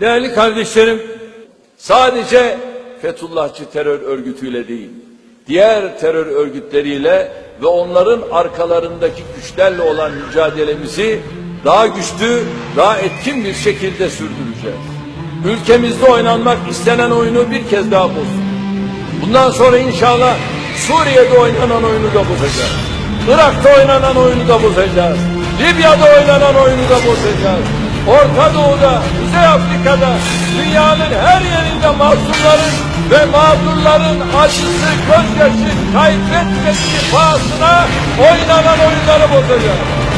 Değerli kardeşlerim, sadece Fethullahçı terör örgütüyle değil, diğer terör örgütleriyle ve onların arkalarındaki güçlerle olan mücadelemizi daha güçlü, daha etkin bir şekilde sürdüreceğiz. Ülkemizde oynanmak istenen oyunu bir kez daha bozduk. Bundan sonra inşallah Suriye'de oynanan oyunu da bozacağız. Irak'ta oynanan oyunu da bozacağız. Libya'da oynanan oyunu da bozacağız. Orta Doğu'da, Kuzey Afrika'da, dünyanın her yerinde mazlumların ve mağdurların acısı, gözyaşı kaybetmesi pahasına oynanan oyunları bozacağız.